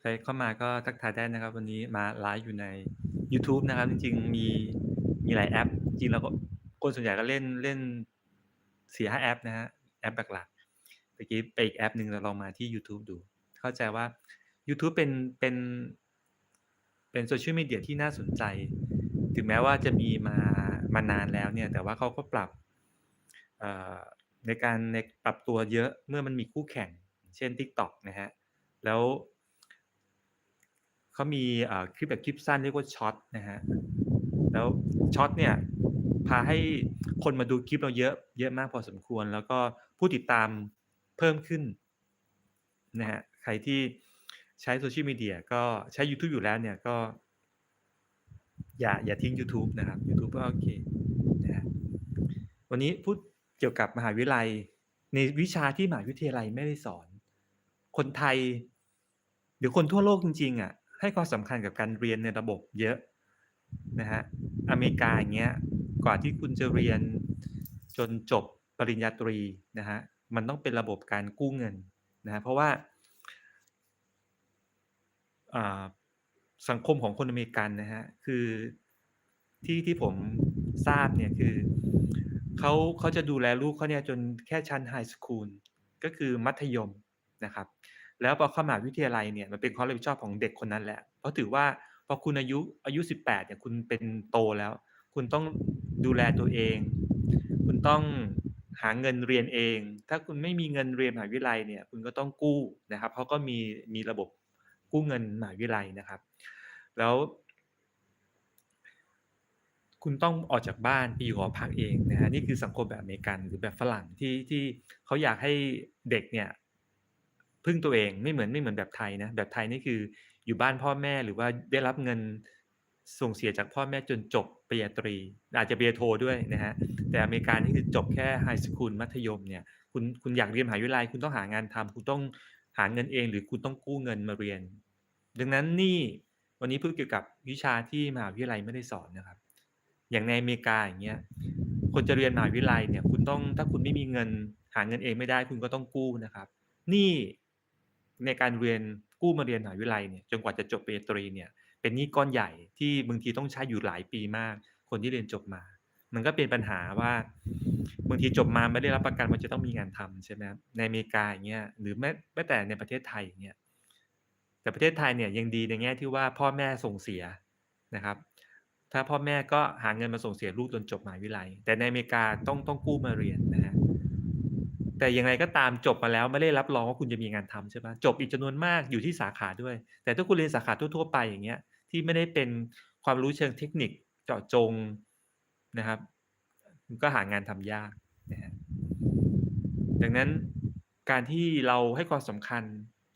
ใครเข้ามาก็ทักทายได้นะครับ วันนี้มาไลฟ์อยู่ในยูทูบนะครับ จริง ๆ มีมีหลายแอป จริงๆแล้วก็คนส่วนใหญ่ก็เล่นเล่น4-5แอปนะครับแอปหลักๆเมื่อกี้ไปอีกแอปหนึ่งเราลองมาที่ยูทูบดู เข้าใจว่ายูทูบเป็นเป็นเป็น Social Media ที่น่าสนใจ ถึงแม้ว่าจะมีมามานานแล้วเนี่ย แต่ว่าเขาก็ปรับเอ่อในการในปรับตัวเยอะเมื่อมันมีคู่แข่ง เช่น TikTok นะครับแล้ว เขามีคลิปแบบคลิปสั้นเรียกว่าช็อตนะครับแล้วช็อตเนี่ยพาให้คนมาดูคลิปเราเยอะเยอะมากพอสมควร แล้วก็ผู้ติดตามเพิ่มขึ้นนะครับใครที่ใช้ Social Media ก็ใช้ยูทูบอยู่แล้วเนี่ยก็ อย่าอย่าทิ้งยูทูบนะครับยูทูบก็โอเคนะครับวันนี้พูดเกี่ยวกับมหาวิทยาลัย ในวิชาที่มหาวิทยาลัยไม่ได้สอน คนไทยหรือคนทั่วโลกจริงๆอะ ให้ความสำคัญกับการเรียนในระบบเยอะนะครับอเมริกาอย่างเงี้ยกว่าที่คุณจะเรียนจนจบปริญญาตรีนะครับมันต้องเป็นระบบการกู้เงินนะครับเพราะว่าสังคมของคนอเมริกันนะครับคือที่ที่ผมทราบเนี่ยคือเขาเขาจะดูแลลูกเขาเนี่ยจนแค่ชั้นไฮสคูลก็คือมัธยมนะครับ แล้วพอเข้ามหาวิทยาลัยเนี่ยมันเป็นความรับผิดชอบของเด็กคนนั้นแหละ เพราะถือว่าพอคุณอายุอายุ 18เนี่ยคุณเป็นโตแล้ว คุณต้องดูแลตัวเอง คุณต้องหาเงินเรียนเอง ถ้าคุณไม่มีเงินเรียนมหาวิทยาลัยเนี่ย คุณก็ต้องกู้นะครับเขาก็มีมีระบบกู้เงินมหาวิทยาลัยนะครับ แล้ว คุณต้องออกจากบ้านไปอยู่หอพักเองนะครับนี่คือสังคมแบบอเมริกันหรือแบบฝรั่งที่ที่เขาอยากให้เด็กเนี่ย พึ่งตัวเองไม่เหมือนไม่เหมือนแบบไทยนะแบบไทยนี่คืออยู่บ้านพ่อแม่หรือว่าได้รับเงินส่งเสียจากพ่อแม่จนจบปริญญาตรี อาจจะปริญญาโทด้วยนะครับแต่อเมริกานี่คือจบแค่ไฮสคูลมัธยมเนี่ยคุณคุณอยากเรียนมหาวิทยาลัยคุณต้องหางานทำคุณต้องหาเงินเอง หรือคุณต้องกู้เงินมาเรียน ดังนั้นนี่วันนี้พูดเกี่ยวกับวิชาที่มหาวิทยาลัยไม่ได้สอนนะครับ อย่างในอเมริกาอย่างเงี้ยคนจะเรียนมหาวิทยาลัยเนี่ยคุณต้องถ้าคุณไม่มีเงินหาเงินเองไม่ได้ คุณก็ต้องกู้นะครับ นี้ ในการเรียนกู้มาเรียนมหาวิทยาลัยเนี่ยจนกว่าจะจบปริญญาตรีเนี่ยเป็นหนี้ก้อนใหญ่ที่บางทีต้องใช้อยู่หลายปีมาก คนที่เรียนจบมา มันก็เป็นปัญหาว่าบางทีจบมาไม่ได้รับประกันว่าจะต้องมีงานทำใช่ไหมในอเมริกาอย่างเงี้ยหรือแม้แม้แต่ในประเทศไทยอย่างเงี้ยแต่ประเทศไทยเนี่ยยังดีในแง่ที่ว่าพ่อแม่ส่งเสียนะครับ ถ้าพ่อแม่ก็หาเงินมาส่งเสียลูกจนจบมหาวิทยาลัย แต่ในอเมริกาต้องต้องกู้มาเรียนนะ แต่อย่างไรก็ตามจบมาแล้วไม่ได้รับรองว่าคุณจะมีงานทำใช่ปล่าจบอีกจำนวนมากอยู่ที่สาขาด้วย แต่ถ้าคุณเรียนสาขาทั่วๆไปอย่างเงี้ย ที่ไม่ได้เป็นความรู้เชิงเทคนิคเจาะจงนะครับก็หางานทำยากนะดังนั้นการที่เราให้ความสำคัญ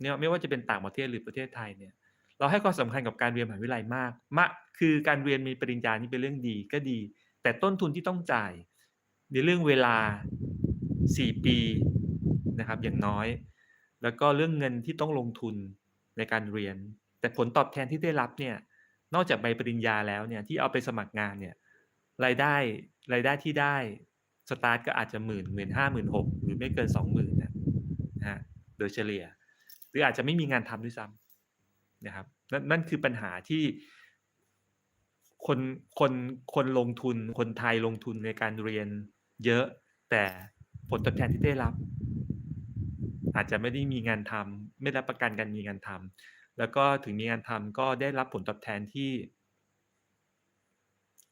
เนี่ยไม่ว่าจะเป็นต่างประเทศหรือประเทศไทยเนี่ย เราให้ความสำคัญกับการเรียนมหาวิทยาลัยมากมะคือการเรียนมีปริญญานี่เป็นเรื่องดีก็ดี แต่ต้นทุนที่ต้องจ่ายในเรื่องเวลา 4 ปีนะครับอย่างน้อย แล้วก็เรื่องเงินที่ต้องลงทุนในการเรียน แต่ผลตอบแทนที่ได้รับเนี่ยนอกจากใบปริญญาแล้วเนี่ยที่เอาไปสมัครงานเนี่ยรายได้รายได้ที่ได้สตาร์ตก็อาจจะ10,000 15,000 16,000หกหรือไม่เกิน20,000นะนนะครับโดยเฉลี่ย หรืออาจจะไม่มีงานทำด้วยซ้ำนะครับนั่นนั่นคือปัญหาที่คนคนคนลงทุนคนไทยลงทุนในการเรียนเยอะแต่ ผลตอบแทนที่ได้รับ อาจจะไม่ได้มีงานทำไม่รับประกันการมีงานทำแล้วก็ถึงมีงานทำก็ได้รับผลตอบแทนที่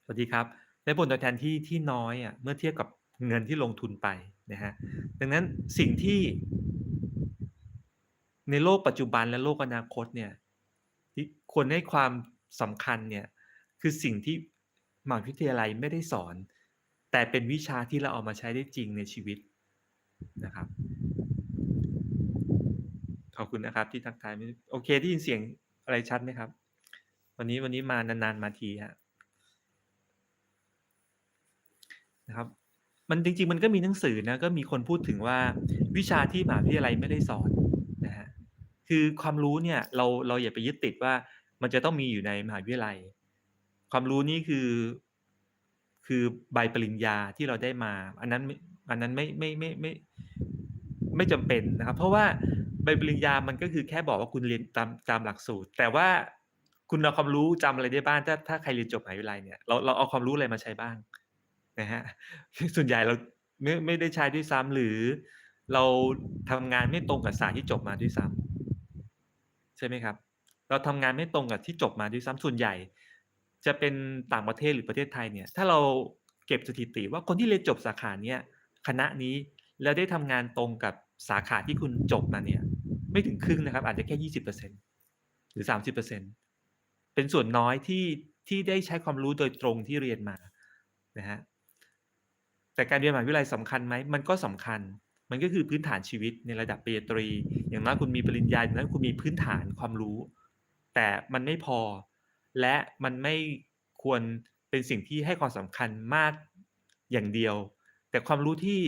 สวัสดีครับได้ผลตอบแทนที่ที่น้อยอะเมื่อเทียบกับเงินที่ลงทุนไปนะครับดังนั้นสิ่งที่ ในโลกปัจจุบันและโลกอนาคตเนี่ยที่ควรให้ความสำคัญเนี่ยคือสิ่งที่มหาวิทยาลัยไม่ได้สอน แต่เป็นวิชาที่เราเอามาใช้ได้จริงในชีวิต นะครับ ขอบคุณนะครับ ที่ทักทายโอเคได้ยินเสียงอะไรชัดไหมครับ?วันนี้วันนี้มานานๆมาทีครับนะครับ มันจริง ๆ มันก็มีหนังสือนะก็มีคนพูดถึงว่าวิชาที่มหาวิทยาลัยไม่ได้สอนนะครับคือความรู้เนี่ยเราเราอย่าไปยึดติดว่ามันจะต้องมีอยู่ในมหาวิทยาลัย ความรู้นี่คือ คือใบปริญญาที่เราได้มา อันนั้น อันนั้นไม่ไม่ไม่ไม่ไม่จำเป็นนะครับ เพราะว่าใบปริญญามันก็คือแค่บอกว่าคุณเรียนตามตามหลักสูตร แต่ว่าคุณเอาความรู้จำอะไรได้บ้าง ถ้าถ้าใครเรียนจบมหาวิทยาลัยเนี่ยเราเราเอาความรู้อะไรมาใช้บ้างนะฮะส่วนใหญ่เราไม่ไม่ได้ใช้ด้วยซ้ำหรือเราทำงานไม่ตรงกับสายที่จบมาด้วยซ้ำใช่ไหมครับ เราทำงานไม่ตรงกับที่จบมาด้วยซ้ำส่วนใหญ่ จะเป็นต่างประเทศหรือประเทศไทยเนี่ย ถ้าเราเก็บสถิติว่าคนที่เรียนจบสาขาเนี้ย คณะนี้ แล้วได้ทำงานตรงกับสาขาที่คุณจบมาเนี่ย ไม่ถึงครึ่งนะครับ อาจจะแค่ยี่สิบเปอร์เซ็นหรือสามสิบเปอร์เซ็นเป็นส่วนน้อยที่ที่ได้ใช้ความรู้โดยตรงที่เรียนมานะฮะแต่การเรียนมหาวิทยาลัยสำคัญไหมมันก็สำคัญ มันก็คือพื้นฐานชีวิตในระดับปริญญาตรี อย่างน้อยคุณมีปริญญาอย่างนั้นคุณมีพื้นฐานความรู้ แต่มันไม่พอ และมันไม่ควรเป็นสิ่งที่ให้ความสำคัญมากอย่างเดียว แต่ความรู้ที่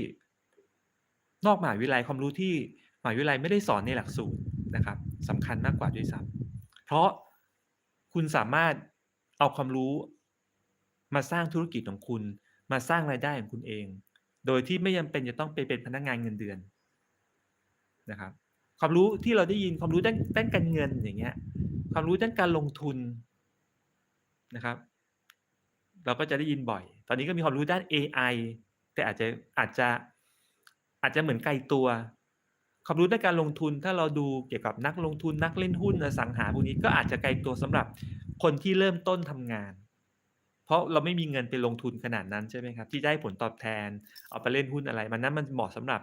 นอกมหาวิทยาลัยความรู้ที่มหาวิทยาลัยไม่ได้สอนในหลักสูตรนะครับสำคัญมากกว่าด้วยซ้ำเพราะคุณสามารถเอาความรู้มาสร้างธุรกิจของคุณ มาสร้างรายได้ของคุณเอง โดยที่ไม่จำเป็นจะต้องไปเป็นพนักงานเงินเดือนนะครับความรู้ที่เราได้ยินความรู้ด้านด้านการเงินอย่างเงี้ย ความรู้ด้านการลงทุนนะครับ เราก็จะได้ยินบ่อย ตอนนี้ก็มีความรู้ด้าน AI แต่อาจจะอาจจะอาจจะเหมือนไกลตัวความรู้ด้านการลงทุนถ้าเราดูเกี่ยวกับนักลงทุนนักเล่นหุ้นอสังหาพวกนี้ก็อาจจะไกลตัวสำหรับคนที่เริ่มต้นทำงาน เพราะเราไม่มีเงินไปลงทุนขนาดนั้นใช่ไหมครับ ที่ได้ผลตอบแทนเอาไปเล่นหุ้นอะไร มันนั้นมันเหมาะสำหรับ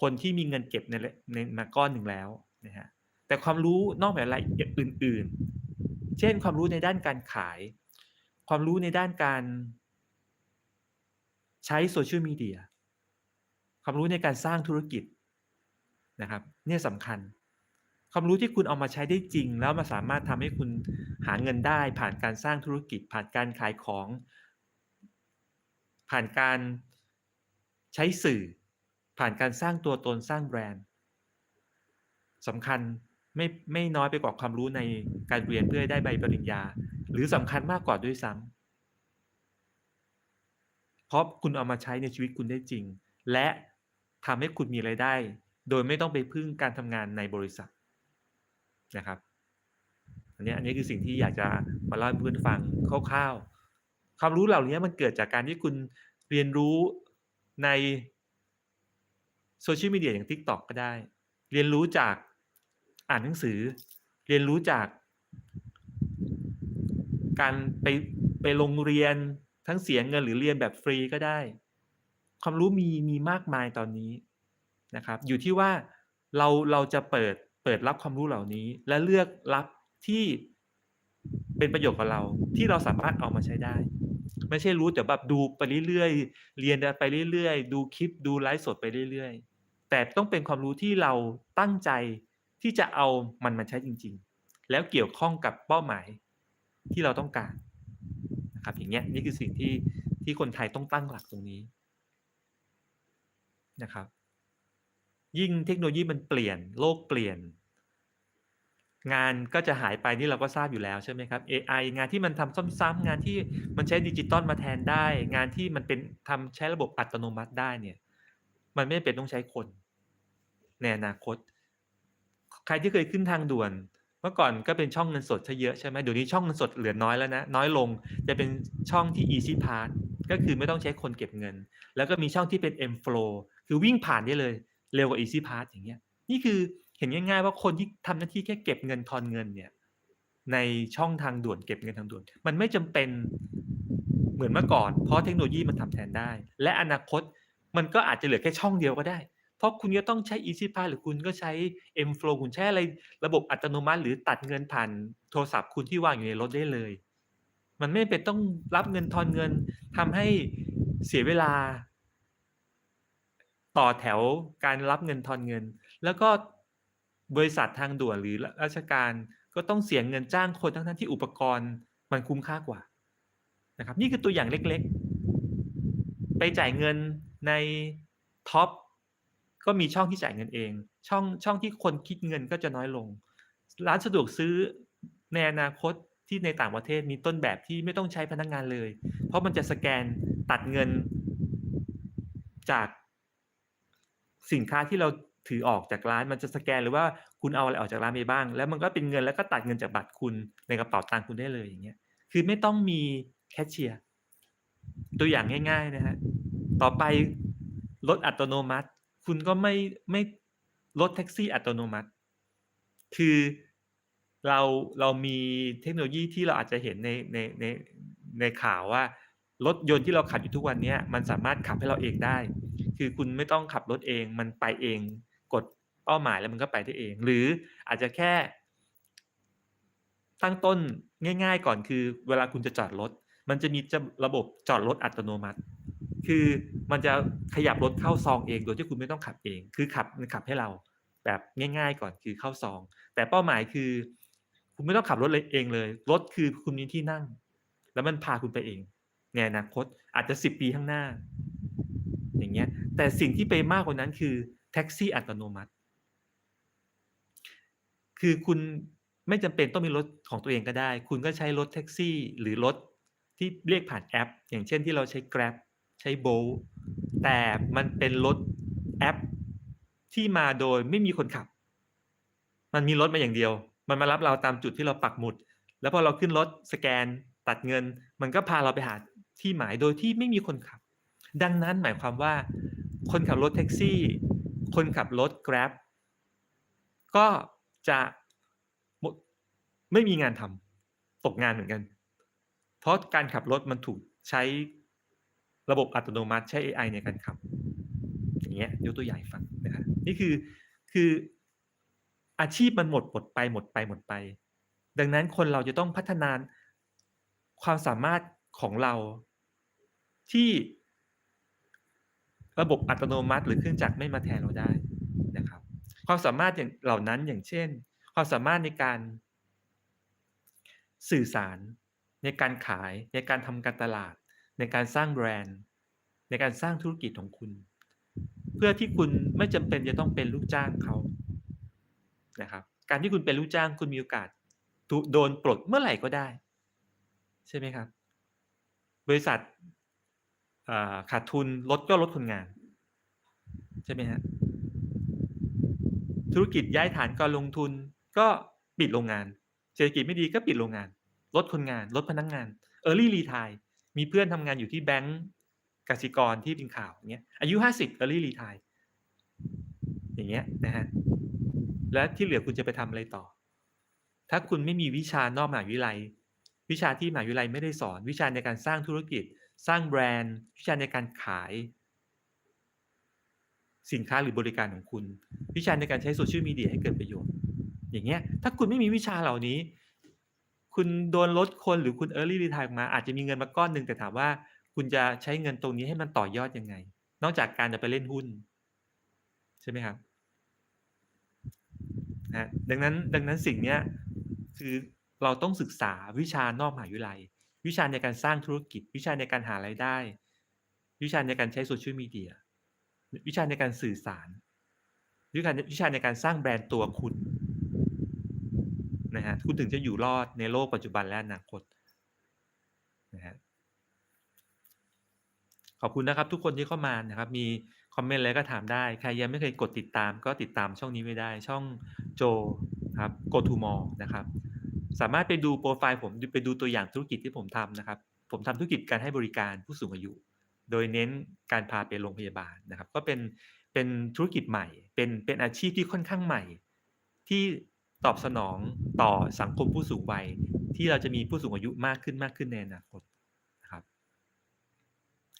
คนที่มีเงินเก็บในในมาก้อนหนึ่งแล้วนะฮะแต่ความรู้นอกจากอะไรอื่น ๆ เช่นความรู้ในด้านการขาย ความรู้ในด้านการ ใช้โซเชียลมีเดียความรู้ในการสร้างธุรกิจนะครับ เนี่ยสำคัญ ความรู้ที่คุณเอามาใช้ได้จริง แล้วมาสามารถทำให้คุณหาเงินได้ ผ่านการสร้างธุรกิจ ผ่านการขายของ ผ่านการใช้สื่อ ผ่านการสร้างตัวตนสร้างแบรนด์สำคัญไม่ไม่น้อยไปกว่าความรู้ในการเรียนเพื่อได้ใบปริญญา หรือสำคัญมากกว่าด้วยซ้ำ ราะคุณเอามาใช้ในชีวิตคุณได้จริง และทำให้คุณมีไรายได้ โดยไม่ต้องไปพึ่งการทำงานในบริษัทนะครับ อันนี้อันนี้คือสิ่งที่อยากจะมาเล่าให้เพื่อนฟังคร่าวๆความรู้เหล่านี้มันเกิดจากการที่คุณเรียนรู้ในโซเชียลมีเดียอย่าง TikTok ก็ได้ เรียนรู้จากอ่านหนังสือ เรียนรู้จากการไปไปโรงเรียน ทั้งเสียเงินหรือเรียนแบบฟรีก็ได้ ความรู้มีมีมากมายตอนนี้นะครับ อยู่ที่ว่าเราเราจะเปิดเปิดรับความรู้เหล่านี้ และเลือกรับที่เป็นประโยชน์กับเรา ที่เราสามารถเอามาใช้ได้ ไม่ใช่รู้แต่แบบดูไปเรื่อยๆเรียนไปเรื่อยๆ ดูคลิปดูไลฟ์สดไปเรื่อยๆ แต่ต้องเป็นความรู้ที่เราตั้งใจที่จะเอามันมาใช้จริง ๆ แล้วเกี่ยวข้องกับเป้าหมายที่เราต้องการ นะครับอย่างเงี้ยนี่คือสิ่งที่ที่คนไทยต้องตั้งหลักตรงนี้นะครับ ยิ่งเทคโนโลยีมันเปลี่ยนโลกเปลี่ยน งานก็จะหายไปนี่เราก็ทราบอยู่แล้วใช่ไหมครับ AI งานที่มันทำซ้ำๆงานที่มันใช้ดิจิตอลมาแทนได้ งานที่มันเป็นทำใช้ระบบอัตโนมัติได้เนี่ย มันไม่เป็นต้องใช้คนในอนาคต ใครที่เคยขึ้นทางด่วน เมื่อก่อนก็เป็นช่องเงินสดซะเยอะใช่ไหมเดี๋ยวนี้ช่องเงินสดเหลือน้อยแล้วนะ น้อยลงจะเป็นช่องที่ easy pass ก็คือไม่ต้องใช้คนเก็บเงิน แล้วก็มีช่องที่เป็น m flow คือวิ่งผ่านได้เลย เร็วกว่า easy pass อย่างเงี้ย นี่คือเห็นง่ายๆว่าคนที่ทำหน้าที่แค่เก็บเงินทอนเงินเนี่ย ในช่องทางด่วนเก็บเงินทางด่วน มันไม่จำเป็นเหมือนเมื่อก่อน เพราะเทคโนโลยีมันทำแทนได้ และอนาคตมันก็อาจจะเหลือแค่ช่องเดียวก็ได้ ราะคุณก็ต้องใช้ easy pass หรือคุณก็ใช้ m flow คุณใช้อะไรระบบอัตโนมัติ หรือตัดเงินผ่านโทรศัพท์คุณที่วางอยู่ในรถได้เลย มันไม่เป็นต้องรับเงินทอนเงินทำให้เสียเวลา ต่อแถวการรับเงินทอนเงิน แล้วก็บริษัททางด่วนหรือราชการก็ต้องเสียเงินจ้างคนทั้งๆที่อุปกรณ์มันคุ้มค่ากว่านะครับ นี่คือตัวอย่างเล็กๆ ไปจ่ายเงินในท็อป ก็มีช่องที่จ่ายเงินเอง ช่องช่องที่คนคิดเงินก็จะน้อยลง ร้านสะดวกซื้อในอนาคตที่ในต่างประเทศมีต้นแบบที่ไม่ต้องใช้พนักงงานเลย เพราะมันจะสแกนตัดเงิน จากสินค้าที่เราถือออกจากร้านมันจะสแกนเลยว่าคุณเอาอะไรออกจากร้านไปบ้าง แล้วมันก็เป็นเงินแล้วก็ตัดเงินจากบัตรคุณในกระเป๋าตังค์คุณได้เลยอย่างเงี้ย คือไม่ต้องมีแคชเชียร์ตัวอย่างง่าย ๆ นะครับต่อไปรถอัตโนมัติ คุณก็ไม่ไม่รถแท็กซี่อัตโนมัติ คือเราเรามีเทคโนโลยีที่เราอาจจะเห็นในในในในข่าวว่ารถยนต์ที่เราขับอยู่ทุกวันนี้มันสามารถขับให้เราเองได้ คือคุณไม่ต้องขับรถเองมันไปเองกดเป้าหมายแล้วมันก็ไปได้เอง หรืออาจจะแค่ ตั้งต้นง่าย ๆ ก่อนคือ เวลาคุณจะจอดรถมันจะมีระบบจอดรถอัตโนมัติ คือมันจะขยับรถเข้าซองเองโดยที่คุณไม่ต้องขับเอง คือขับมันขับให้เราแบบง่าย ๆ ก่อนคือเข้าซอง แต่เป้าหมายคือ คุณไม่ต้องขับรถเลยเองเลย รถคือคุณมีที่นั่ง แล้วมันพาคุณไปเองในอนาคตอาจจะ10ปีข้างหน้า อย่างเงี้ย แต่สิ่งที่ไปมากกว่านั้นคือแท็กซี่อัตโนมัติ คือคุณไม่จำเป็นต้องมีรถของตัวเองก็ได้ คุณก็ใช้รถแท็กซี่ หรือรถที่เรียกผ่านแอป อย่างเช่นที่เราใช้ Grab ใช้ Bolt แต่มันเป็นรถแอปที่มาโดยไม่มีคนขับ มันมีรถมาอย่างเดียว มันมารับเราตามจุดที่เราปักหมุด แล้วพอเราขึ้นรถสแกนตัดเงิน มันก็พาเราไปหาที่หมายโดยที่ไม่มีคนขับ ดังนั้นหมายความว่า คนขับรถแท็กซี่ คนขับรถ Grab ก็จะไม่มีงานทำตกงานเหมือนกัน เพราะการขับรถมันถูกใช้ ระบบอัตโนมัติใช้เอไอในการขับ อย่างเงี้ยยกตัวอย่างให้ฟังนะครับนี่คือคืออาชีพมันหมดหมดไปหมดไปหมดไป ดังนั้นคนเราจะต้องพัฒนาความสามารถของเราที่ระบบอัตโนมัติ หรือเครื่องจักรไม่มาแทนเราได้นะครับ ความสามารถอย่างเหล่านั้นอย่างเช่น ความสามารถในการสื่อสารในการขายในการทำการตลาด ในการสร้างแบรนด์ ในการสร้างธุรกิจของคุณ เพื่อที่คุณไม่จำเป็นจะต้องเป็นลูกจ้างเขานะครับการที่คุณเป็นลูกจ้างคุณมีโอกาสโดนปลดเมื่อไหร่ก็ได้ ใช่ไหมครับ บริษัทขาดทุนลดก็ลดคนงาน ใช่ไหมครับธุรกิจย้ายฐานการลงทุนก็ปิดโรงงาน เศรษฐกิจไม่ดีก็ปิดโรงงาน ลดคนงาน ลดพนักงาน Early Retire มีเพื่อนทำงานอยู่ที่แบงก์กสิกรที่เป็นข่าวอย่างเงี้ยอายุ50 Early Retire อย่างเงี้ยนะครับแล้วที่เหลือคุณจะไปทำอะไรต่อ ถ้าคุณไม่มีวิชานอกมหาวิทยาลัย วิชาที่มหาวิทยาลัยไม่ได้สอน วิชาในการสร้างธุรกิจ สร้างแบรนด์ วิชาในการขาย สินค้าหรือบริการของคุณ วิชาในการใช้ Social Media ให้เกิดประโยชน์ อย่างเงี้ยถ้าคุณไม่มีวิชาเหล่านี้ คุณโดนลดคนหรือคุณ Early Retire ออกมาอาจจะมีเงินมาก้อนหนึ่งแต่ถามว่า คุณจะใช้เงินตรงนี้ให้มันต่อยอดยังไง นอกจากการจะไปเล่นหุ้น ใช่ไหมครับ?นะดังนั้นดังนั้นสิ่งนี้คือเราต้องศึกษาวิชานอกมหาวิทยาลัย วิชาในการสร้างธุรกิจ วิชาในการหารายได้ วิชาในการใช้ Social Media วิชาในการสื่อสารวิชาวิชาในการสร้างแบรนด์ตัวคุณ นะครับคุณถึงจะอยู่รอดในโลกปัจจุบันและอนาคตนะครับขอบคุณนะครับ ทุกคนที่เข้ามานะครับ มีคอมเมนต์อะไรก็ถามได้ ใครยังไม่เคยกดติดตาม ก็ติดตามช่องนี้ไว้ได้ ช่องโจครับ Go to More นะครับ สามารถไปดูโพรไฟล์ผมไปดูตัวอย่างธุรกิจที่ผมทำนะครับ ผมทำธุรกิจการให้บริการผู้สูงอายุ โดยเน้นการพาไปโรงพยาบาลนะครับ ก็เป็นเป็นธุรกิจใหม่ เป็นเป็นอาชีพที่ค่อนข้างใหม่ ที่ ตอบสนองต่อสังคมผู้สูงวัย ที่เราจะมีผู้สูงอายุมากขึ้นมากขึ้นในอนาคตนะครับ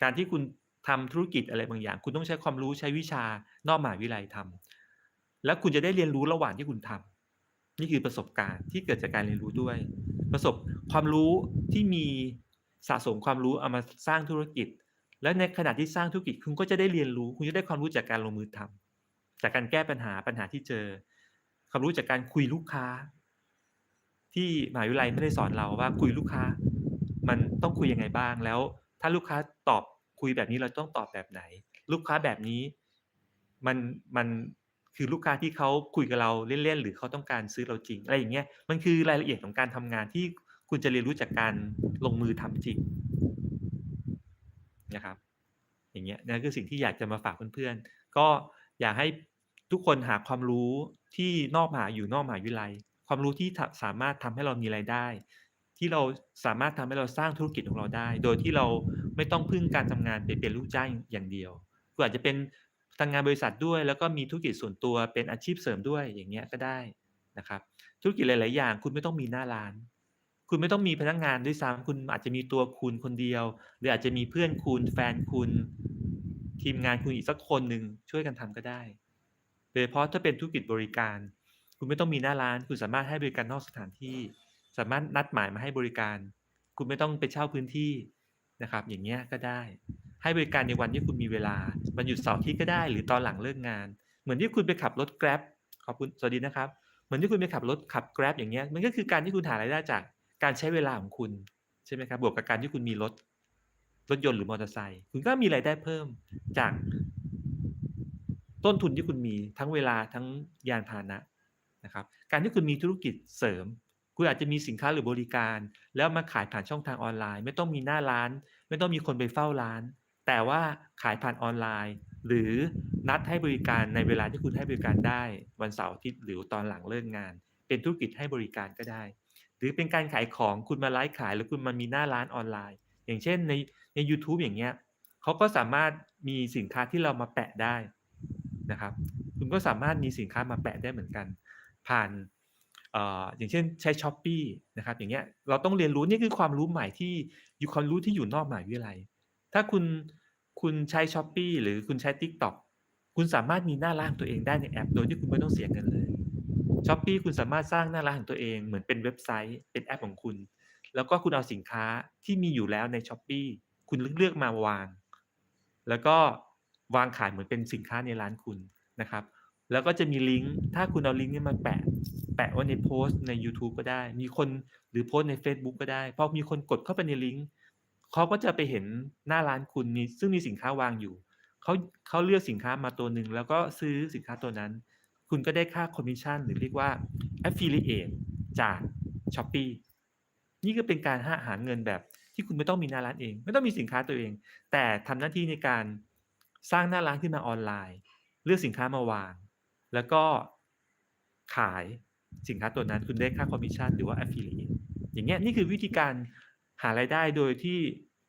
การที่คุณทำธุรกิจอะไรบางอย่าง คุณต้องใช้ความรู้ใช้วิชานอกมหาวิทยาลัยทำแล้วคุณจะได้เรียนรู้ระหว่างที่คุณทำนี่คือประสบการณ์ที่เกิดจากการเรียนรู้ด้วย ประสบความรู้ที่มีสะสมความรู้เอามาสร้างธุรกิจ และในขณะที่สร้างธุรกิจคุณก็จะได้เรียนรู้ คุณจะได้ความรู้จากการลงมือทำจากการแก้ปัญหาปัญหาที่เจอ ความรู้จากการคุยลูกค้า ที่มหาวิทยาลัยไม่ได้สอนเราว่าคุยลูกค้า มันต้องคุยยังไงบ้างแล้ว ถ้าลูกค้าตอบคุยแบบนี้เราต้องตอบแบบไหน ลูกค้าแบบนี้ มันมันคือลูกค้าที่เขาคุยกับเราเล่นๆหรือเขาต้องการซื้อเราจริงอะไรอย่างเงี้ยมันคือรายละเอียดของการทำงานที่คุณจะเรียนรู้จากการลงมือทำจริงนะครับ อย่างเงี้ยนั่นคือสิ่งที่อยากจะมาฝากเพื่อนๆก็อยากให้ ทุกคนหาความรู้ที่นอกมหาอยู่นอกมหาวิทยาลัย ความรู้ที่สามารถทำให้เรามีรายได้ ที่เราสามารถทำให้เราสร้างธุรกิจของเราได้ โดยที่เราไม่ต้องพึ่งการทำงานไปเป็นลูกจ้างอย่างเดียวคุณอาจจะเป็นทำงานบริษัทด้วย แล้วก็มีธุรกิจส่วนตัวเป็นอาชีพเสริมด้วยอย่างเงี้ยก็ได้นะครับ ธุรกิจหลาย ๆ อย่าง คุณไม่ต้องมีหน้าร้าน คุณไม่ต้องมีพนักงานด้วยซ้ำคุณอาจจะมีตัวคุณคนเดียว หรืออาจจะมีเพื่อนคุณแฟนคุณ ทีมงานคุณอีกสักคนหนึ่งช่วยกันทำก็ได้ โดยเฉพาะถ้าเป็นธุรกิจบริการ คุณไม่ต้องมีหน้าร้าน คุณสามารถให้บริการนอกสถานที่ สามารถนัดหมายมาให้บริการ คุณไม่ต้องไปเช่าพื้นที่นะครับ อย่างเงี้ยก็ได้ ให้บริการในวันที่คุณมีเวลาวันหยุดเสาร์ทิตย์ก็ได้ หรือตอนหลังเลิกงาน เหมือนที่คุณไปขับรถ Grab ขอบคุณสวัสดีนะครับ เหมือนที่คุณไปขับรถขับ Grab อย่างเงี้ย มันก็คือการที่คุณหารายได้จากการใช้เวลาของคุณใช่ไหมครับ บวกกับการที่คุณมีรถรถยนต์หรือมอเตอร์ไซค์ คุณก็มีรายได้เพิ่มจาก ต้นทุนที่คุณมีทั้งเวลาทั้งยานพาหนะนะครับการที่คุณมีธุรกิจเสริม คุณอาจจะมีสินค้าหรือบริการ แล้วมาขายผ่านช่องทางออนไลน์ ไม่ต้องมีหน้าร้าน ไม่ต้องมีคนไปเฝ้าร้าน แต่ว่าขายผ่านออนไลน์ หรือนัดให้บริการในเวลาที่คุณให้บริการได้ วันเสาร์อาทิตย์หรือตอนหลังเลิกงาน เป็นธุรกิจให้บริการก็ได้ หรือเป็นการขายของคุณมาไลฟ์ขายแล้วคุณมามีหน้าร้านออนไลน์ อย่างเช่นในในยูทูบอย่างเงี้ยเขาก็สามารถมีสินค้าที่เรามาแปะได้ นะครับ คุณก็สามารถมีสินค้ามาแปะได้เหมือนกัน ผ่านอย่างเช่นใช้ s h อ p e e นะครับอย่างเงี้ยเราต้องเรียนรู้นี่คือความรู้ใหม่ที่อยู่ความรู้ที่อยู่นอกหมหาวิทยาลัย ถ้าคุณคุณใช้ s h อ p e e หรือคุณใช้ TikTok คุณสามารถมีหน้าร้านของตัวเองได้ในแอป โดยที่คุณไม่ต้องเสียเงินเลย s h อ p e e คุณสามารถสร้างหน้าร้านของตัวเองเหมือนเป็นเว็บไซต์เป็นแอปของคุณ แล้วก็คุณเอาสินค้าที่มีอยู่แล้วใน s h อ p e e คุณเลือกมาวาง แล้วก็ วางขายเหมือนเป็นสินค้าในร้านคุณนะครับ แล้วก็จะมีลิงก์ถ้าคุณเอาลิงก์นี้มาแปะ แปะไว้ในโพสต์ในยูทูบก็ได้ มีคนหรือโพสต์ในเฟซบุ๊กก็ได้พอมีคนกดเข้าไปในลิงก์เขาก็จะไปเห็นหน้าร้านคุณมีซึ่งมีสินค้าวางอยู่เขาเขาเลือกสินค้ามาตัวหนึ่งแล้วก็ซื้อสินค้าตัวนั้น คุณก็ได้ค่าคอมมิชชั่นหรือเรียกว่า affiliate จาก s h อ p e e นี่ก็เป็นการหาหาเงินแบบที่คุณไม่ต้องมีหน้าร้านเอง ไม่ต้องมีสินค้าตัวเอง แต่ทำหน้าที่ในการ สร้างหน้าร้านขึ้นมาออนไลน์ เลือกสินค้ามาวาง แล้วก็ขายสินค้าตัวนั้นคุณได้ค่าคอมมิชชั่นหรือว่า affiliate อย่างเงี้ยนี่คือวิธีการหารายได้โดยที่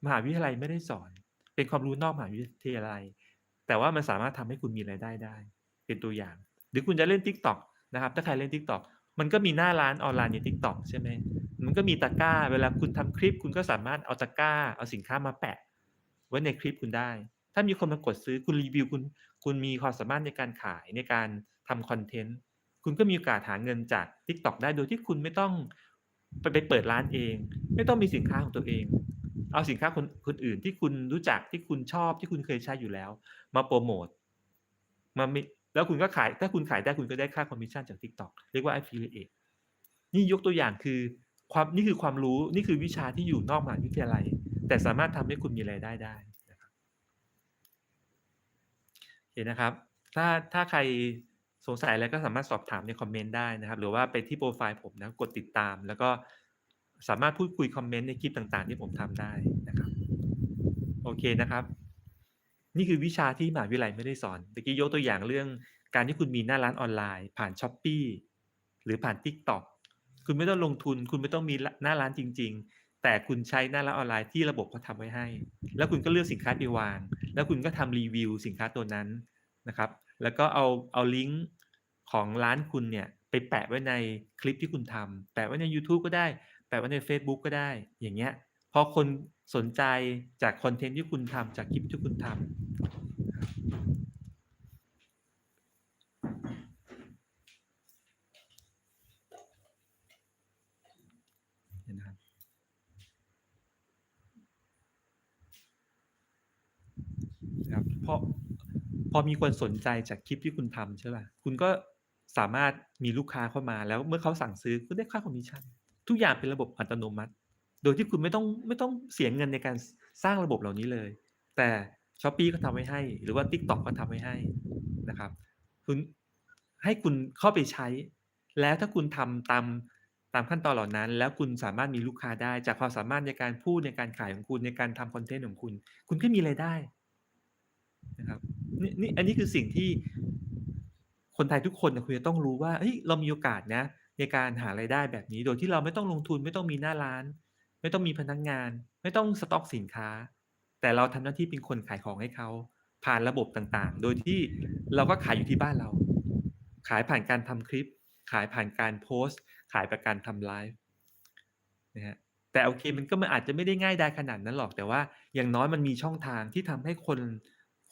มหาวิทยาลัยไม่ได้สอน เป็นความรู้นอกมหาวิทยาลัย แต่ว่ามันสามารถทำให้คุณมีรายได้ได้ เป็นตัวอย่าง หรือคุณจะเล่น TikTok นะครับ ถ้าใครเล่น TikTok มันก็มีหน้าร้านออนไลน์ใน TikTok ใช่ไหมมันก็มีตะกร้า เวลาคุณทำคลิป คุณก็สามารถเอาตะกร้า เอาสินค้ามาแปะ ไว้ในคลิปคุณได้ ถ้ามีคนมากดซื้อคุณรีวิวคุณ คุณมีความสามารถในการขายในการทำคอนเทนต์ คุณก็มีโอกาสหาเงินจาก TikTok ได้โดยที่คุณไม่ต้องไปไปเปิดร้านเอง ไม่ต้องมีสินค้าของตัวเอง เอาสินค้าคนคนอื่นที่คุณรู้จักที่คุณชอบที่คุณเคยใช้อยู่แล้ว มาโปรโมทมามแล้วคุณก็ขายถ้าคุณขายได้คุณก็ได้ค่าคอมมิชชั่นจาก TikTok เรียกว่า affiliate นี่ยกตัวอย่างคือความนี่คือความรู้นี่คือวิชาที่อยู่นอกมหาวิทยาลัย แต่สามารถทำให้คุณมีรายได้ได้นะครับโอ เคนะครับ ถ้าถ้าใครสงสัยอะไรก็สามารถสอบถามในคอมเมนต์ได้นะครับ หรือว่าไปที่โปรไฟล์ผมนะกดติดตาม แล้วก็สามารถพูดคุยคอมเมนต์ในคลิปต่างๆ ที่ผมทำได้นะครับ โอเคนะครับ นี่คือวิชาที่มหาวิทยาลัยไม่ได้สอนเมื่อกี้ยกตัวอย่างเรื่องการที่คุณมีหน้าร้านออนไลน์ ผ่าน s h อ p e e หรือผ่าน TikTok คุณไม่ต้องลงทุน คุณไม่ต้องมีหน้าร้านจริง ๆ แต่คุณใช้หน้าร้านออนไลน์ที่ระบบเขาทำไว้ให้ แล้วคุณก็เลือกสินค้าไปวาง แล้วคุณก็ทำรีวิวสินค้าตัวนั้นนะครับ แล้วก็เอาเอาลิงก์ของร้านคุณเนี่ยไปแปะไว้ในคลิปที่คุณทำแปะไว้ใน YouTube ก็ได้ แปะไว้ใน Facebook ก็ได้ อย่างเงี้ย พอคนสนใจจากคอนเทนต์ที่คุณทำจากคลิปที่คุณทำนะครับนะครับ พอพอมีคนสนใจจากคลิปที่คุณทำใช่ป่ะคุณก็สามารถมีลูกค้าเข้ามาแล้วเมื่อเขาสั่งซื้อคุณได้ค่าคอมมิชชั่น ทุกอย่างเป็นระบบอัตโนมัติ โดยที่คุณไม่ต้องไม่ต้องเสียเงินในการสร้างระบบเหล่านี้เลย แต่ s h อ p e e ก็ทำไว้ให้ หรือว่า TikTok ก็ทำไว้ให้นะครับ คุณให้คุณเข้าไปใช้ แล้วถ้าคุณทำตามตามขั้นตอนเหล่านั้น แล้วคุณสามารถมีลูกค้าได้จากความสามารถในการพูดในการขายของคุณในการทำคอนเทนต์ของคุณ คุณก็มีรายได้ นะครับนี่นี่อันนี้คือสิ่งที่คนไทยทุกคนน่ะควรจะต้องรู้ว่าเฮ้ยเรามีโอกาสนะ ในการหารายได้แบบนี้ โดยที่เราไม่ต้องลงทุนไม่ต้องมีหน้าร้าน ไม่ต้องมีพนักงาน ไม่ต้องสต็อกสินค้า แต่เราทำหน้าที่เป็นคนขายของให้เขาผ่านระบบต่างๆ โดยที่เราก็ขายอยู่ที่บ้านเรา ขายผ่านการทำคลิป ขายผ่านการโพสต์ ขายผ่านการทำไลฟ์นะฮะแต่โอเคมันก็มันอาจจะไม่ได้ง่ายไดายขนาดนั้นหรอกแต่ว่าอย่างน้อยมันมีช่องทางที่ทำให้คน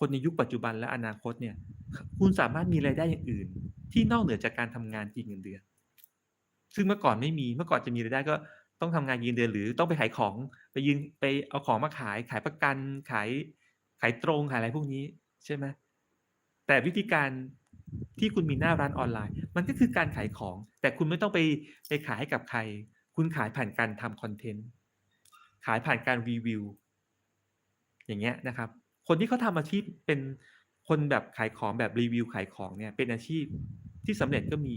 คนในยุคปัจจุบันและอนาคตเนี่ย คุณสามารถมีรายได้อย่างอื่น ที่นอกเหนือจากการทำงานกินเงินเดือน ซึ่งเมื่อก่อนไม่มีเมื่อก่อนจะมีรายได้ก็ต้องทำงานกินเงินเดือนหรือต้องไปขายของไปยืนไปเอาของมาขายขายประกันขายขายตรงขายอะไรพวกนี้ใช่ไหมแต่วิธีการที่คุณมีหน้าร้านออนไลน์ มันก็คือการขายของ แต่คุณไม่ต้องไปไปขายให้กับใคร คุณขายผ่านการทำคอนเทนต์ขายผ่านการรีวิวอย่างเงี้ยนะครับ คนที่เขาทำอาชีพเป็นคนแบบขายของแบบรีวิวขายของเนี่ย เป็นอาชีพที่สำเร็จก็มี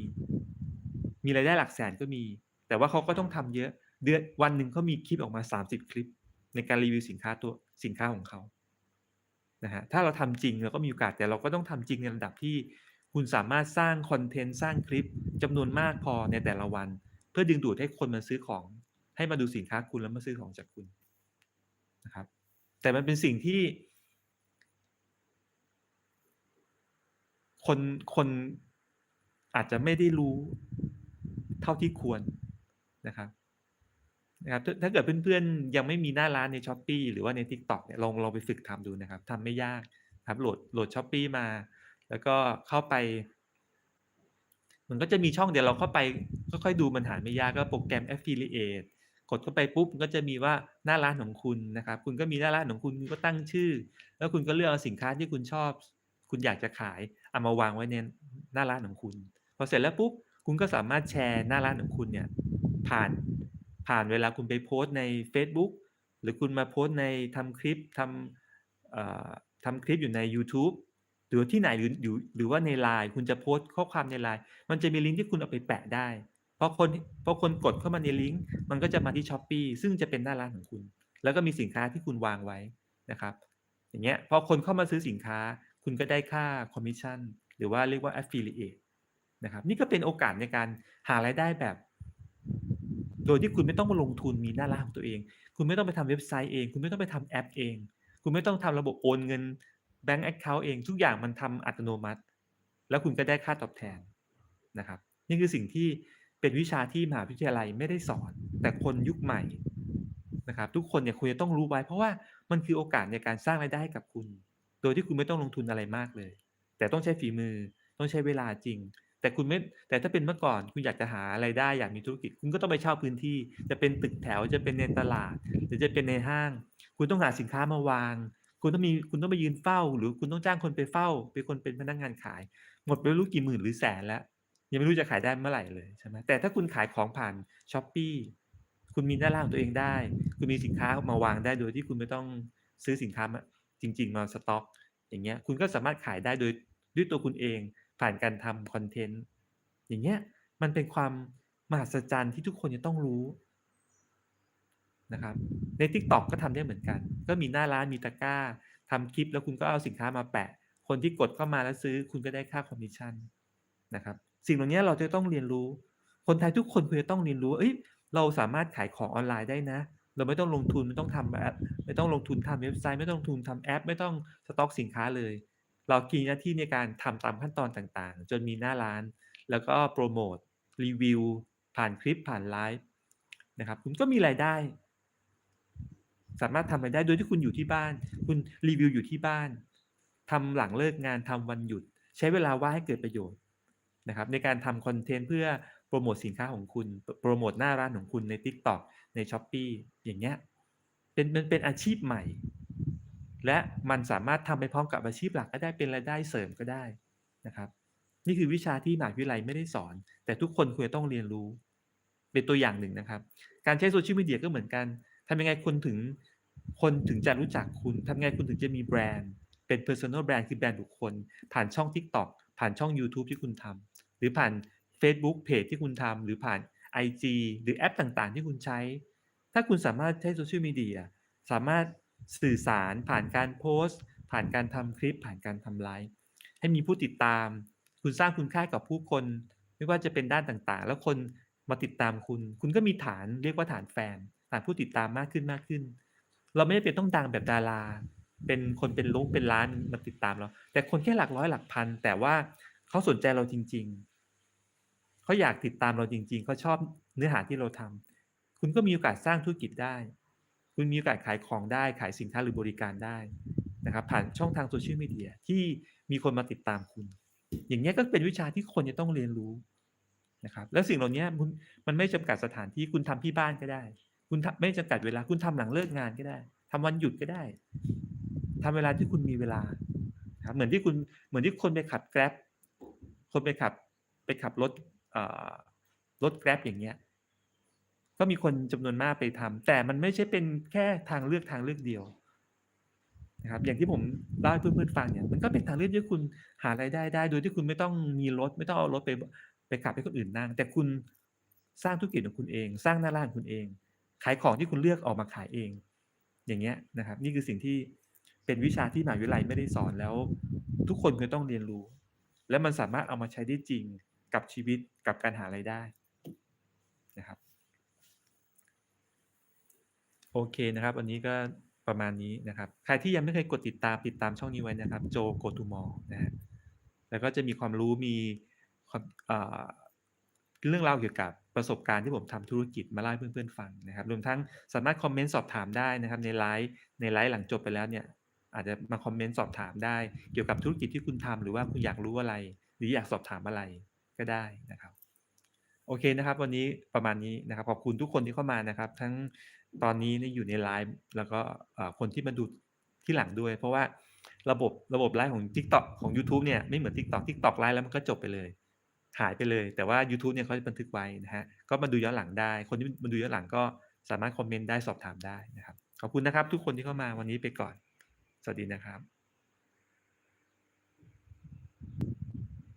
มีรายได้หลักแสนก็มี แต่ว่าเขาก็ต้องทำเยอะ เดือนวันหนึ่งเขามีคลิปออกมา 30 คลิป ในการรีวิวสินค้าตัวสินค้าของเขานะครับถ้าเราทำจริงเราก็มีโอกาสแต่เราก็ต้องทำจริงในระดับที่คุณสามารถสร้างคอนเทนต์สร้างคลิปจำนวนมากพอในแต่ละวัน เพื่อดึงดูดให้คนมาซื้อของ ให้มาดูสินค้าคุณแล้วมาซื้อของจากคุณนะครับ แต่มันเป็นสิ่งที่ คนคนอาจจะไม่ได้รู้เท่าที่ควรนะครับนะครับถ้าเกิดเพื่อนๆ ยังไม่มีหน้าร้านใน Shopee หรือว่าใน TikTok เนี่ยลองลองไปฝึกทำดูนะครับทำไม่ยากครับโหลดโหลด Shopee มา แล้วก็เข้าไป มันก็จะมีช่องเดี๋ยวเราเข้าไปค่อยๆดูมันหาไม่ยากก็โปรแกรม Affiliate กดเข้าไปปุ๊บมันก็จะมีว่าหน้าร้านของคุณนะครับ คุณก็มีหน้าร้านของคุณคุณก็ตั้งชื่อ แล้วคุณก็เลือกเอาสินค้าที่คุณชอบ คุณอยากจะขาย เอามาวางไว้ในหน้าร้านของคุณ พอเสร็จแล้วปุ๊บคุณก็สามารถแชร์หน้าร้านของคุณเนี่ยผ่านผ่านเวลาคุณไปโพสต์ในเฟซบุ๊กหรือคุณมาโพสต์ในทำคลิปทำทำคลิปอยู่ในยูทูบหรือที่ไหนหรือหรือหรือว่าใน LINE คุณจะโพสต์ข้อความใน LINE มันจะมีลิงก์ที่คุณเอาไปแปะได้พอคนพอคนกดเข้ามาในลิงก์มันก็จะมาที่ Shopee ซึ่งจะเป็นหน้าร้านของคุณ แล้วก็มีสินค้าที่คุณวางไว้นะครับ อย่างเงี้ยพอคนเข้ามาซื้อสินค้า คุณก็ได้ค่าคอมมิชชั่นหรือว่าเรียกว่า Affiliate นะครับ นี่ก็เป็นโอกาสในการหารายได้แบบ โดยที่คุณไม่ต้องมาลงทุนมีหน้าร้านของตัวเอง คุณไม่ต้องไปทำเว็บไซต์เอง คุณไม่ต้องไปทำแอปเอง คุณไม่ต้องทำระบบโอนเงินแบงก์แอ็กเคานต์เองทุกอย่างมันทำอัตโนมัติ แล้วคุณก็ได้ค่าตอบแทนนะครับ นี่คือสิ่งที่เป็นวิชาที่มหาวิทยาลัยไม่ได้สอน แต่คนยุคใหม่นะครับ ทุกคนเนี่ยควรจะต้องรู้ไว้ เพราะว่ามันคือโอกาสในการสร้างรายได้ให้กับคุณ ดยที่คุณไม่ต้องลงทุนอะไรมากเลย แต่ต้องใช้ฝีมือต้องใช้เวลาจริง แต่คุณไม่แต่ถ้าเป็นเมื่อก่อนคุณอยากจะหารายได้อยากมีธุรกิจ คุณก็ต้องไปเช่าพื้นที่ จะเป็นตึกแถวจะเป็นในตลาด หรือจะเป็นในห้าง คุณต้องหาสินค้ามาวาง คุณต้องมีคุณต้องไปยืนเฝ้า หรือคุณต้องจ้างคนไปเฝ้า เป็นคนเป็นพนักงานขาย หมดไปรู้กี่หมื่นหรือแสนแล้ว ยังไม่รู้จะขายได้เมื่อไหร่เลยใช่ไหมแต่ถ้าคุณขายของผ่าน Shopee คุณมีหน้าร้านของตัวเองได้ คุณมีสินค้ามาวางได้โดยที่คุณไม่ต้องซื้อสินค้ามา จริง ๆ มาสต็อก อย่างเงี้ยคุณก็สามารถขายได้โดยด้วยตัวคุณเองผ่านการทำคอนเทนต์อย่างเงี้ยมันเป็นความมหัศจรรย์ที่ทุกคนจะต้องรู้นะครับใน TikTok ก็ทำได้เหมือนกัน ก็มีหน้าร้านมีตะกร้าทำคลิปแล้วคุณก็เอาสินค้ามาแปะ คนที่กดเข้ามาแล้วซื้อ คุณก็ได้ค่าคอมมิชชั่นนะครับสิ่งเหล่านี้เราจะต้องเรียนรู้ คนไทยทุกคนควรจะต้องเรียนรู้เฮ้ยเราสามารถขายของออนไลน์ได้นะ เราไม่ต้องลงทุนไม่ต้องทำแอป ไม่ต้องลงทุนทำเว็บไซต์ไม่ต้องลงทุนทำแอป ไม่ต้องสต็อกสินค้าเลย เรามีหน้าที่ในการทำตามขั้นตอนต่างๆ จนมีหน้าร้าน แล้วก็โพรโมตรีวิวผ่านคลิปผ่านไลฟ์นะครับคุณก็มีรายได้ สามารถทำรายได้โดยที่คุณอยู่ที่บ้าน คุณรีวิวอยู่ที่บ้านทำหลังเลิกงานทำวันหยุด ใช้เวลาว่างให้เกิดประโยชน์นะครับในการทำคอนเทนต์เพื่อโพรโมตสินค้าของคุณโพโพรโมตหน้าร้านของคุณใน TikTok ใน Shopee อย่างเงี้ย เป็นมันเป็นอาชีพใหม่ และมันสามารถทำไปพร้อมกับอาชีพหลักก็ได้เป็นรายได้เสริมก็ได้นะครับ นี่คือวิชาที่มหาวิทยาลัยไม่ได้สอน แต่ทุกคนควรจะต้องเรียนรู้ เป็นตัวอย่างหนึ่งนะครับ การใช้ Social Media ก็เหมือนกันทำยังไงคนถึงคนถึงจะรู้จักคุณทำยังไงคุณถึงจะมีแบรนด์ เป็น Personal Brand คือแบรนด์บุคคล ผ่านช่อง TikTok ผ่านช่องยูทูบที่คุณทำหรือผ่านเฟซบุ๊กเพจที่คุณทำหรือผ่านไอจีหรือแอปต่างๆ ที่คุณใช้ ถ้าคุณสามารถใช้ Social Media สามารถสื่อสารผ่านการโพสต์ ผ่านการทำคลิป ผ่านการทำไลฟ์ให้มีผู้ติดตาม คุณสร้างคุณค่ากับผู้คน ไม่ว่าจะเป็นด้านต่างๆ แล้วคนมาติดตามคุณ คุณก็มีฐานเรียกว่าฐานแฟน ฐานผู้ติดตามมากขึ้นๆเราไม่จำเป็นต้องดังแบบดารา เป็นคนเป็นล้งเป็นล้านมาติดตามเรา แต่คนแค่หลักร้อยหลักพัน แต่ว่าเขาสนใจเราจริง ๆ เขาอยากติดตามเราจริง ๆ เขาชอบเนื้อหาที่เราทำ คุณก็มีโอกาสสร้างธุรกิจได้ คุณมีโอกาสขายของได้ขายสินค้าหรือบริการได้นะครับ ผ่านช่องทาง Social Media ที่มีคนมาติดตามคุณ อย่างเงี้ก็เป็นวิชาที่คนจะต้องเรียนรู้นะครับแล้วสิ่งเหล่านี้มันไม่จำกัดสถานที่คุณทำที่บ้านก็ได้ คุณไม่จำกัดเวลาคุณทำหลังเลิกงานก็ได้ทำวันหยุดก็ได้ทำเวลาที่คุณมีเวลาครับเหมือนที่คุณเหมือนที่คนไปขับ Grab คนไปขับไปขับรถเอ่อรถ Grab อย่างเงี้ย ก็มีคนจำนวนมากไปทำแต่มันไม่ใช่เป็นแค่ทางเลือกทางเลือกเดียวนะครับ อย่างที่ผมเล่าให้เพื่อนๆฟังเนี่ยมันก็เป็นทางเลือกที่คุณหารายได้ได้ โดยที่คุณไม่ต้องมีรถ ไม่ต้องเอารถไปไปขับให้คนอื่นนั่ง แต่คุณสร้างธุรกิจของคุณเอง สร้างหน้าร้านคุณเอง ขายของที่คุณเลือกออกมาขายเอง อย่างเงี้ยนะครับ นี่คือสิ่งที่เป็นวิชาที่มหาวิทยาลัยไม่ได้สอนแล้ว ทุกคนควรต้องเรียนรู้ และมันสามารถเอามาใช้ได้จริงกับชีวิตกับการหารายได้นะครับ โอเคนะครับ วันนี้ก็ประมาณนี้นะครับ ใครที่ยังไม่เคยกดติดตามติดตามช่องนี้ไว้นะครับ โจ Go to Mall นะครับแล้วก็จะมีความรู้มีเรื่องราวเกี่ยวกับประสบการณ์ที่ผมทำธุรกิจมาเล่าให้เพื่อนๆฟังนะครับ รวมทั้งสามารถคอมเมนต์สอบถามได้นะครับ ในไลฟ์ในไลฟ์หลังจบไปแล้วเนี่ย อาจจะมาคอมเมนต์สอบถามได้ เกี่ยวกับธุรกิจที่คุณทำหรือว่าคุณอยากรู้อะไร หรืออยากสอบถามอะไรก็ได้นะครับ โอเคนะครับ วันนี้ประมาณนี้นะครับขอบคุณทุกคนที่เข้ามานะครับ ทั้ง ตอนนี้เนี่ยอยู่ในไลฟ์แล้วก็คนที่มาดูที่หลังด้วย เพราะว่าระบบระบบไลฟ์ของ TikTok ของยูทูบเนี่ยไม่เหมือน TikTok TikTok ไลฟ์แล้วมันก็จบไปเลย หายไปเลย แต่ว่ายูทูบเนี่ยเขาจะบันทึกไว้นะฮะก็มาดูย้อนหลังได้ คนที่มาดูย้อนหลังก็สามารถคอมเมนต์ได้สอบถามได้นะครับขอบคุณนะครับ ทุกคนที่เข้ามาวันนี้ไปก่อน สวัสดีนะครับ